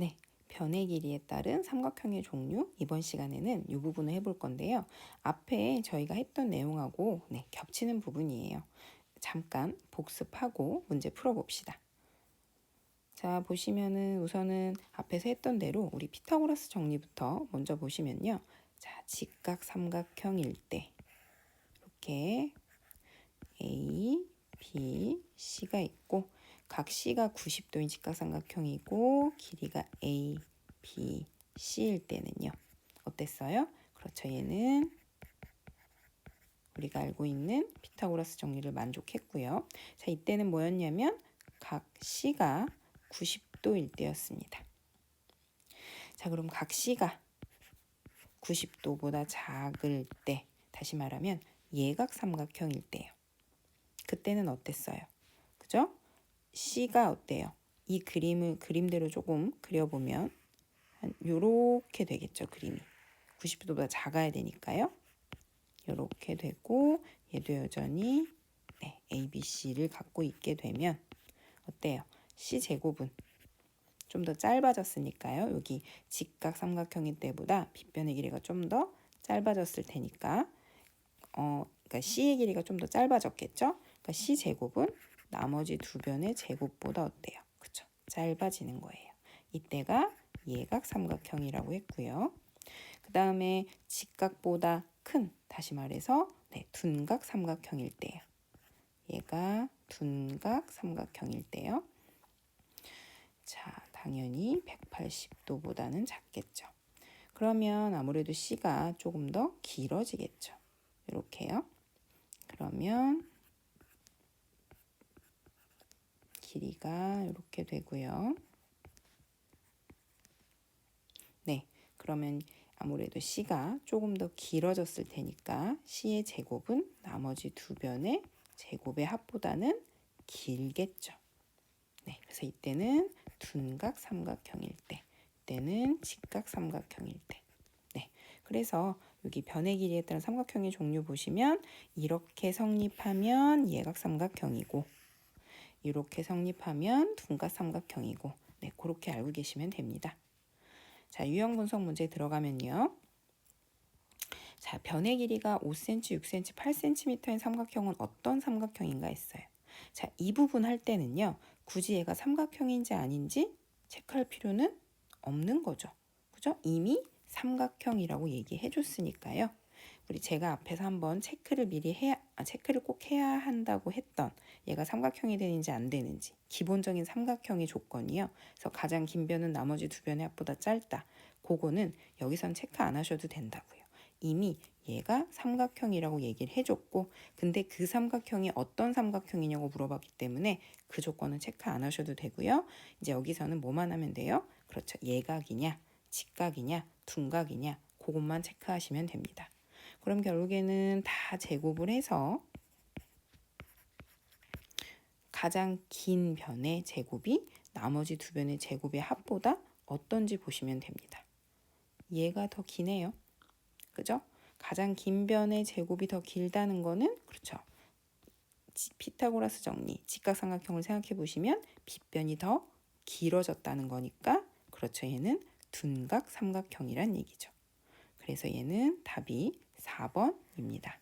네, 변의 길이에 따른 삼각형의 종류 이번 시간에는 이 부분을 해볼 건데요. 앞에 저희가 했던 내용하고 네, 겹치는 부분이에요. 잠깐 복습하고 문제 풀어봅시다. 자 보시면은 우선은 앞에서 했던 대로 우리 피타고라스 정리부터 먼저 보시면요. 자 직각 삼각형일 때 이렇게 A, B, C가 있고 각 C가 90도인 직각삼각형이고 길이가 A, B, C일 때는요. 어땠어요? 그렇죠. 얘는 우리가 알고 있는 피타고라스 정리를 만족했고요. 자, 이때는 뭐였냐면 각 C가 90도일 때였습니다. 자, 그럼 각 C가 90도보다 작을 때, 다시 말하면 예각 삼각형일 때요. 그때는 어땠어요? 그죠? C가 어때요? 이 그림을 그림대로 조금 그려보면 한 요렇게 되겠죠, 그림이. 90도보다 작아야 되니까요. 요렇게 되고 얘도 여전히 네, ABC를 갖고 있게 되면 어때요? C제곱은 좀 더 짧아졌으니까요. 여기 직각 삼각형일 때보다 빗변의 길이가 좀 더 짧아졌을 테니까 어, 그러니까 C의 길이가 좀 더 짧아졌겠죠? 그러니까 C제곱은 나머지 두 변의 제곱보다 어때요? 그쵸? 짧아지는 거예요. 이때가 예각 삼각형이라고 했고요. 그 다음에 직각보다 큰, 다시 말해서 네, 둔각 삼각형일 때요. 얘가 둔각 삼각형일 때요. 자, 당연히 180도보다는 작겠죠. 그러면 아무래도 C가 조금 더 길어지겠죠. 이렇게요. 그러면 길이가 이렇게 되고요. 네, 그러면 아무래도 C가 조금 더 길어졌을 테니까 C의 제곱은 나머지 두 변의 제곱의 합보다는 길겠죠. 네, 그래서 이때는 둔각 삼각형일 때, 이때는 직각 삼각형일 때. 네, 그래서 여기 변의 길이에 따른 삼각형의 종류 보시면 이렇게 성립하면 예각 삼각형이고 이렇게 성립하면 둔각 삼각형이고 네, 그렇게 알고 계시면 됩니다. 자, 유형 분석 문제 들어가면요. 자, 변의 길이가 5cm, 6cm, 8cm인 삼각형은 어떤 삼각형인가 했어요. 자, 이 부분 할 때는요. 굳이 얘가 삼각형인지 아닌지 체크할 필요는 없는 거죠. 그죠? 이미 삼각형이라고 얘기해 줬으니까요. 우리 제가 앞에서 한번 체크를 미리 해야 아, 체크를 꼭 해야 한다고 했던 얘가 삼각형이 되는지 안 되는지 기본적인 삼각형의 조건이요. 그래서 가장 긴 변은 나머지 두 변의 합보다 짧다. 그거는 여기선 체크 안 하셔도 된다고요. 이미 얘가 삼각형이라고 얘기를 해줬고 근데 그 삼각형이 어떤 삼각형이냐고 물어봤기 때문에 그 조건은 체크 안 하셔도 되고요. 이제 여기서는 뭐만 하면 돼요? 그렇죠. 예각이냐 직각이냐 둔각이냐 그것만 체크하시면 됩니다. 그럼 결국에는 다 제곱을 해서 가장 긴 변의 제곱이 나머지 두 변의 제곱의 합보다 어떤지 보시면 됩니다. 얘가 더 기네요. 그죠? 가장 긴 변의 제곱이 더 길다는 거는 그렇죠. 피타고라스 정리, 직각삼각형을 생각해 보시면 빗변이 더 길어졌다는 거니까 그렇죠. 얘는 둔각 삼각형이란 얘기죠. 그래서 얘는 답이 4번입니다.